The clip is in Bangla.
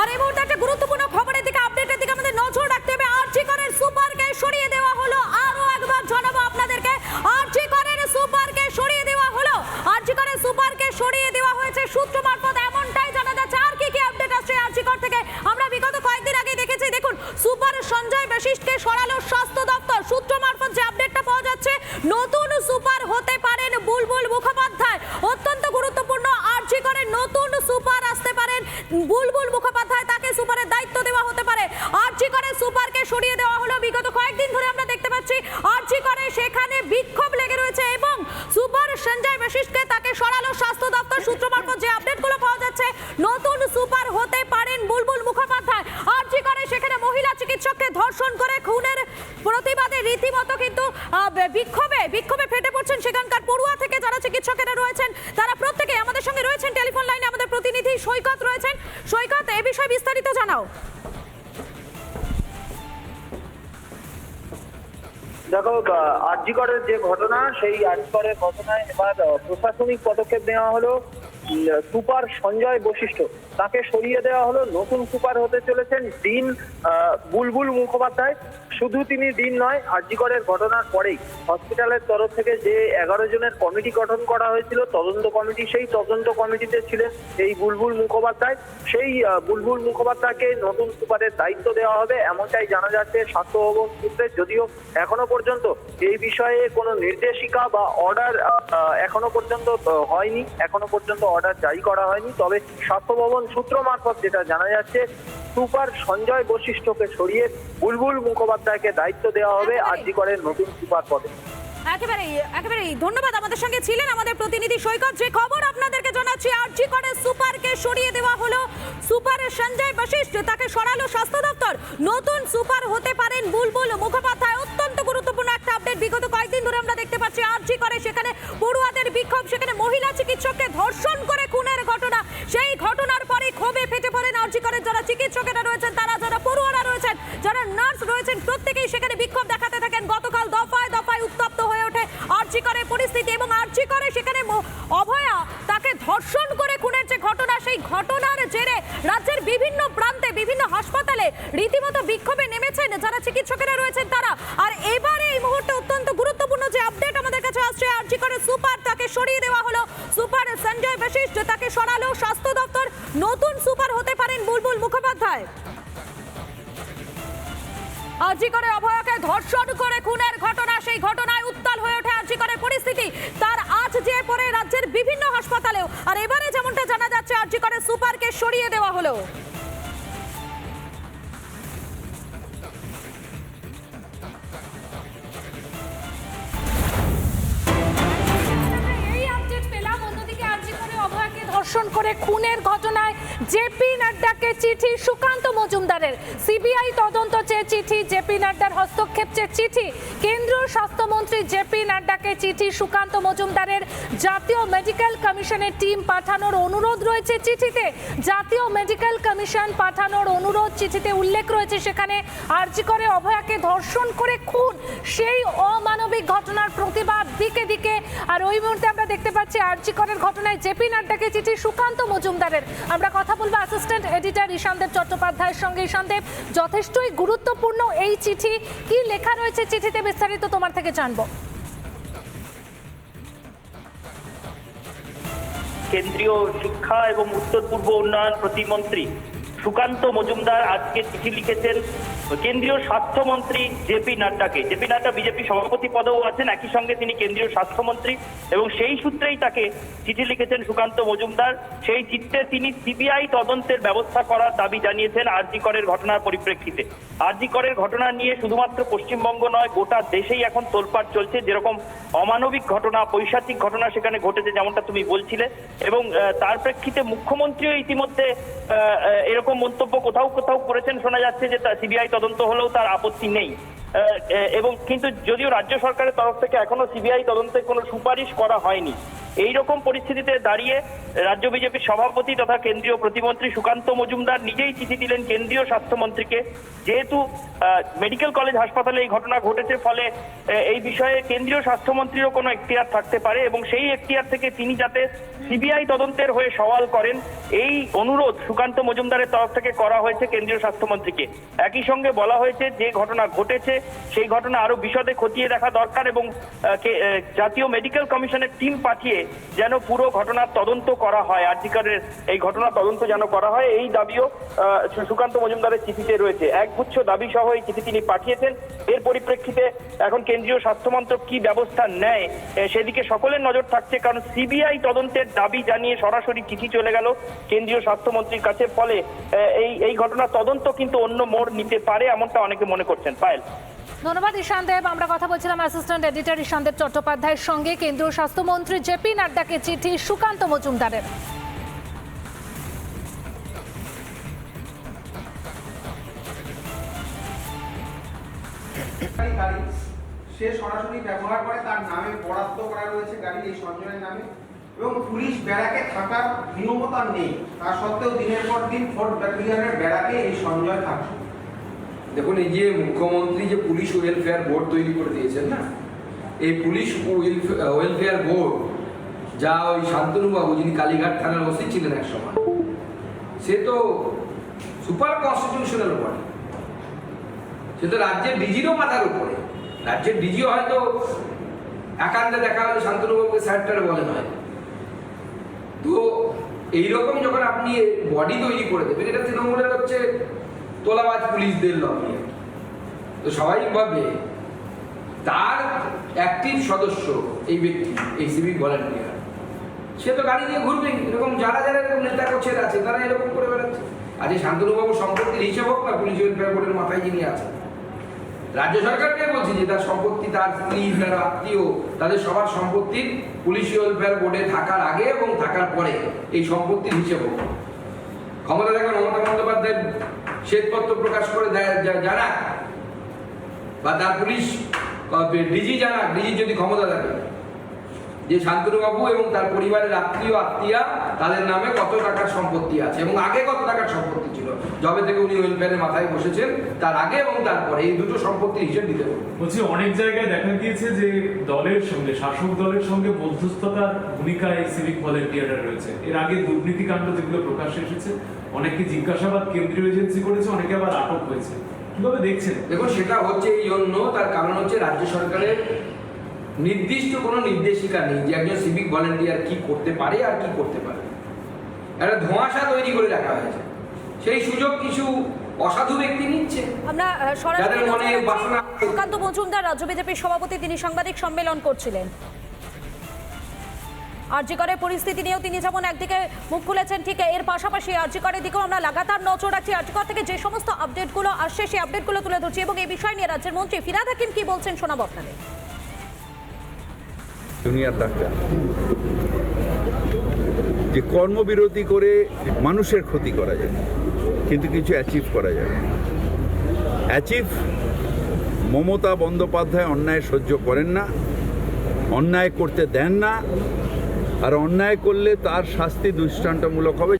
আর এই মুহূর্তে একটা গুরুত্বপূর্ণ খবরের দিকে আপডেটের দিকে আমাদের নজর রাখতে হবে। আরজি করের সুপারকে সরিয়ে দেওয়া হলো। আরও একবার জানাব আপনাদেরকে, আরজি করের সুপারকে সরিয়ে দেওয়া হলো। আরজি করের সুপারকে সরিয়ে দেওয়া হয়েছে সূত্র মারফত, এমনটাই জানা যাচ্ছে। আর কি কি আপডেট আসছে আরজি কর থেকে? আমরা বিগত কয়েকদিন আগে দেখেছি, দেখুন সুপার সঞ্জয় বশিষ্ঠকে সরালো স্বাস্থ্য দপ্তর। সূত্র মারফত যে আপডেটটা পাওয়া যাচ্ছে, নতুন সুপার প্রতিবাদে রীতিমতো কিন্তু বিক্ষোভে বিক্ষোভে ফেটে পড়ছেন সেখানকার পড়ুয়া থেকে যারা চিকিৎসকেরা রয়েছেন, তারা প্রত্যেকে আমাদের সঙ্গে রয়েছেন টেলিফোন লাইনে, আমাদের প্রতিনিধি সৈকত রয়েছেন। সৈকত, এ বিষয়ে বিস্তারিত জানাও। দেখো আরজিকরের যে ঘটনা, সেই আরজিকরের ঘটনায় এবার প্রশাসনিক পদক্ষেপ নেওয়া হলো। সুপার সঞ্জয় বৈশিষ্ট্য তাকে সরিয়ে দেওয়া হলো। নতুন সুপার হতে চলেছেন ডিন বুলবুল মুখোপাধ্যায়। শুধু তিনি ডিন নয়, আরজিকরের ঘটনার পরেই। হসপিটালের তরফ থেকে যে এগারো জনের কমিটি গঠন করা হয়েছিল, তদন্ত কমিটি, সেই তদন্ত কমিটিতে ছিলেন এই বুলবুল মুখোপাধ্যায়। সেই বুলবুল মুখোপাধ্যায়কে নতুন সুপারের দায়িত্ব দেওয়া হবে, এমনটাই জানা যাচ্ছে স্বাস্থ্য ভবন সূত্রে। যদিও এখনও পর্যন্ত এই বিষয়ে কোনো নির্দেশিকা বা অর্ডার এখনও পর্যন্ত হয়নি। এখনও পর্যন্ত অর্ডার জারি করা হয়নি। তবে স্বাস্থ্য ভবন সূত্র মারফত যেটা জানা যাচ্ছে সুপার সঞ্জয় বশিষ্ঠকে সরিয়ে বুলবুল মুখোপাধ্যায়কে দায়িত্ব দেওয়া হবে। আরজিকরের নতুন সুপার পদে। একেবারেই একেবারেই। ধন্যবাদ আমাদের সঙ্গে ছিলেন আমাদের প্রতিনিধি সৈকত। যে খবর আপনাদেরকে জানাচ্ছি আরজি করে সুপারকে সরিয়ে দেওয়া হলো। সুপার সঞ্জয় বশিষ্ঠ তাকে সরালো স্বাস্থ্য দপ্তর। নতুন সুপার হতে পারেন বুলবুল মুখোপাধ্যায়। অত্যন্ত গুরুত্বপূর্ণ একটা আপডেট বিগত কয়েকদিন ধরে আমরা দেখতে পাচ্ছি আরজি করে সেখানে পড়ুয়াদের বিক্ষোভ, সেখানে মহিলা চিকিৎসককে ধর্ষণ করে খুনের ঘটনা। সেই ঘটনার পরে ক্ষোভে ফেটে পড়েন করের যারা চিকিৎসকেরা রয়েছেন, তারা যারা পড়ুয়ারা রয়েছেন, যারা নার্স রয়েছেন, প্রত্যেকেই সেখানে বিক্ষোভ দেখাতে থাকেন। গতকাল দফায় দফায় উত্তপ্ত হয়ে ওঠে আরজি করে পরিস্থিতি এবং আরজি করে সেখানে অভয়া তাকে ধর্ষণ করে খুনের যে ঘটনা, সেই ঘটনার জেরে রাজ্যের বিভিন্ন প্রান্তে, বিভিন্ন হাসপাতালে রীতিমতো বিক্ষোভে নেমেছেন যারা চিকিৎসকেরা রয়েছেন, তারা সরিয়ে দেওয়া হলো। সুপার সঞ্জয় বশিষ্ঠ তাকে সরালো। স্বাস্থ্য দপ্তর নতুন সুপার হতে পারেন বুলবুল মুখোপাধ্যায়। করে অভয়াকে ধর্ষণ করে খুনের ঘটনা। সেই ঘটনায় উত্তাল হয়ে ওঠে করে পরিস্থিতি। তার আজ যে পরে রাজ্যের বিভিন্ন হাসপাতালেও। আর এবারে যেমনটা জানা যাচ্ছে করে সুপারকে সরিয়ে দেওয়া হলো। করে খুনের ঘটনায় জেপি নাড্ডাকে চিঠি সুকান্ত মজুমদারের। সিবিআই তদন্ত চেয়ে চিঠি, জেপি নাড্ডার হস্তক্ষেপ চেয়ে চিঠি কেন্দ্রীয় স্বাস্থ্যমন্ত্রী জেপি নাড্ডাকে চিঠি সুকান্ত মজুমদারের জাতীয় মেডিকেল কমিশনের টিম পাঠানোর অনুরোধ রয়েছে চিঠিতে। জাতীয় মেডিকেল কমিশন পাঠানোর অনুরোধ চিঠিতে উল্লেখ রয়েছে। সেখানে আরজি করে অভয়াকে ধর্ষণ করে খুন। সেই অমানবিক ঘটনার প্রতিবাদ দিকে দিকে। আর ওই মুহূর্তে আমরা দেখতে পাচ্ছি আরজি করের ঘটনায় জেপি নাড্ডাকে চিঠি সুকান্ত মজুমদারের। আমরা কথা বলব অ্যাসিস্ট্যান্ট এডিটর ঈশানদেব চট্টোপাধ্যায়ের সঙ্গে। ঈশানদেব, যথেষ্টই গুরুত্বপূর্ণ এই চিঠি। কি লেখা রয়েছে চিঠিতে বিস্তারিত তোমার থেকে জানব। কেন্দ্রীয় শিক্ষা এবং উত্তর পূর্ব উন্নয়ন প্রতিমন্ত্রী সুকান্ত মজুমদার আজকে চিঠি লিখেছেন কেন্দ্রীয় স্বাস্থ্যমন্ত্রী জেপি নাড্ডাকে। জেপি নাড্ডা বিজেপি সভাপতি পদেও আছেন, একই সঙ্গে তিনি কেন্দ্রীয় স্বাস্থ্যমন্ত্রী এবং সেই সূত্রেই তাকে চিঠি লিখেছেন সুকান্ত মজুমদার। সেই চিত্রে তিনি সিবিআই তদন্তের ব্যবস্থা করার দাবি জানিয়েছেন আরজি করের ঘটনার পরিপ্রেক্ষিতে। আরজি করের ঘটনা নিয়ে শুধুমাত্র পশ্চিমবঙ্গ নয়, গোটা দেশেই এখন তোলপাড় চলছে। যেরকম অমানবিক ঘটনা, পৈশাচিক ঘটনা সেখানে ঘটেছে যেমনটা তুমি বলছিলে এবং তার প্রেক্ষিতে মুখ্যমন্ত্রীও ইতিমধ্যে এরকম মন্তব্য কোথাও কোথাও করেছেন। শোনা যাচ্ছে যে সিবিআই তদন্ত হলেও তার আপত্তি নেই। এবং কিন্তু যদিও রাজ্য সরকারের তরফ থেকে এখনও সিবিআই তদন্তের কোনো সুপারিশ করা হয়নি। এই রকম পরিস্থিতিতে দাঁড়িয়ে রাজ্য বিজেপির সভাপতি তথা কেন্দ্রীয় প্রতিমন্ত্রী সুকান্ত মজুমদার নিজেই চিঠি দিলেন কেন্দ্রীয় স্বাস্থ্যমন্ত্রীকে। যেহেতু মেডিকেল কলেজ হাসপাতালে এই ঘটনা ঘটেছে, ফলে এই বিষয়ে কেন্দ্রীয় স্বাস্থ্যমন্ত্রীরও কোনো এখতিয়ার থাকতে পারে এবং সেই এখতিয়ার থেকে তিনি যাতে সিবিআই তদন্তের হয়ে সওয়াল করেন, এই অনুরোধ সুকান্ত মজুমদারের তরফ থেকে করা হয়েছে কেন্দ্রীয় স্বাস্থ্যমন্ত্রীকে। একই সঙ্গে বলা হয়েছে, যে ঘটনা ঘটেছে, সেই ঘটনা আরও বিশদে খতিয়ে দেখা দরকার এবং জাতীয় মেডিকেল কমিশনের টিম পাঠিয়ে যেন পুরো ঘটনার তদন্ত করা হয়। আর্জিকারের এই ঘটনা তদন্ত যেন করা হয়, এই দাবিও সুকান্ত মজুমদারের চিঠিতে রয়েছে। একগুচ্ছ দাবি সহ এই চিঠি তিনি পাঠিয়েছেন। এর পরিপ্রেক্ষিতে এখন কেন্দ্রীয় স্বাস্থ্যমন্ত্রক কি ব্যবস্থা নেয় সেদিকে সকলের নজর থাকছে, কারণ সিবিআই তদন্তের দাবি জানিয়ে সরাসরি চিঠি চলে গেল কেন্দ্রীয় স্বাস্থ্যমন্ত্রীর কাছে। ফলে এই এই ঘটনার তদন্ত কিন্তু অন্য মোড় নিতে পারে, এমনটা অনেকে মনে করছেন। পায়েল ধন্যবাদ, ঈশান দেব। আমরা কথা বলছিলাম অ্যাসিস্ট্যান্ট এডিটর ঈশান দেব চট্টোপাধ্যায়ের সঙ্গে। কেন্দ্রীয় স্বাস্থ্যমন্ত্রী জেপি নাড্ডাকে চিঠি সুকান্ত মজুমদারের। সে সরাসরি ব্যবহার করে, তার নামে বরাদ্দ করা রয়েছে গাড়ি এই সঞ্জয়ের নামে। এবং পুলিশ ব্যারাকে থাকার নিয়মও তার নেই। তা সত্ত্বেও দিনের পর দিন ফোর্ট ব্যাটালিয়নের ব্যারাকে এই সঞ্জয় থাকছে। দেখুন, এই যে মুখ্যমন্ত্রী যে পুলিশ ওয়েলফেয়ার বোর্ড তৈরি করে দিয়েছেন না, এই পুলিশ ওয়েলফেয়ার বোর্ড যা ওই শান্তনুবাবু যিনি কালীঘাট থানার ওসি ছিলেন এক সময়, সে তো সুপার কনস্টিটিউশনাল বডি সে তো রাজ্যের ডিজিরও মাথার উপরে। রাজ্যের ডিজিও হয়তো একান্তে দেখা হলে শান্তনুবাবুকে স্যারটার বলেন হয় তো এইরকম যখন আপনি বডি তৈরি করে দেবেন, এটা তৃণমূলের হচ্ছে তোলাবাজ পুলিশদের লবি। আর কি। তো স্বাভাবিকভাবে তার অ্যাক্টিভ সদস্য এই ব্যক্তি, এই সিভিক ভলান্টিয়ার সে তো গাড়ি নিয়ে ঘুরবে, এরকম যারা যারা এরকম নেতা কোচের আছে, তারা এরকম করে বেড়াচ্ছে। আজ শান্তনুবাবু সম্পত্তির হিসাব হোক না পুলিশ ওয়েলফেয়ার বোর্ডের মাথায় যিনি আছেন। রাজ্য সরকারকে বলছি যে, তার সম্পত্তি, তার স্ত্রী, তার আত্মীয়, তাদের সবার সম্পত্তির পুলিশ ওয়েলফেয়ার বোর্ডে থাকার আগে এবং থাকার পরে এই সম্পত্তির হিসেব হোক। ক্ষমতা থাকলে মমতা বন্দ্যোপাধ্যায় শ্বেতপত্র প্রকাশ করে জানাক, বা তার পুলিশ ডিজি জানাক, ডিজি যদি ক্ষমতা থাকে। যে শান্তনুবাবু এবং তার পরিবারের আত্মীয়, আত্মীয়া, তাদের নামে কত টাকার সম্পত্তি আছে এবং আগে কত টাকার সম্পত্তি ছিল? যবে থেকে উনি ওয়েলফেয়ারের মাথায় বসেছেন তার আগে এবং তারপরে এই দুটো সম্পত্তির হিসেব দিতে হবে। বলছি অনেক জায়গায় দেখা গিয়েছে যে দলের সঙ্গে শাসক দলের সঙ্গে মধ্যস্থতার ভূমিকা এই সিভিক ভলেন্টিয়াররা রয়েছে। এর আগে দুর্নীতিকাণ্ড যেগুলো প্রকাশ্যে এসেছে অনেকে জিজ্ঞাসাবাদ কেন্দ্রীয় এজেন্সি করেছে অনেকে আবার আটক হয়েছে। কীভাবে দেখছেন? দেখুন সেটা হচ্ছে এই জন্য তার কারণ হচ্ছে রাজ্য সরকারের নির্দিষ্ট কোনো নির্দেশিকা নেই যে একজন সিভিক ভলেন্টিয়ার কি করতে পারে আর কি করতে পারে। একটা ধোঁয়াশা তৈরি করে রাখা হয়েছে। সেই সুযোগ কিছু অসাধু ব্যক্তি নিচ্ছে। আমরা সরাসরি মনে বাসনা- সুকান্ত মজুমদার রাজ্য বিজেপির সভাপতি তিনি সাংবাদিক সম্মেলন করছিলেন। আরজিকরের পরিস্থিতি নিয়েও তিনি যেমন একদিকে মুখ খুলেছেন ঠিক এর পাশাপাশি আরজিকরের দিকেও আমরা লাগাতার নজর রাখছি। আরজিকর থেকে যে সমস্ত আপডেটগুলো আসছে সেই আপডেটগুলো তুলে ধরছি এবং এই বিষয় নিয়ে রাজ্যের মন্ত্রী ফিরাদ হাকিম কি বলছেন শোনাবো আপনাদের। Junior doctor. যে কর্মবিরতি করে মানুষের ক্ষতি করা যায়। কিন্তু কিছু অ্যাচিভ করা যাবে অ্যাচিভ মমতা বন্দ্যোপাধ্যায় অন্যায় সহ্য করেন না, অন্যায় করতে দেন না, আর অন্যায় করলে তার শাস্তি দৃষ্টান্তমূলক হবে।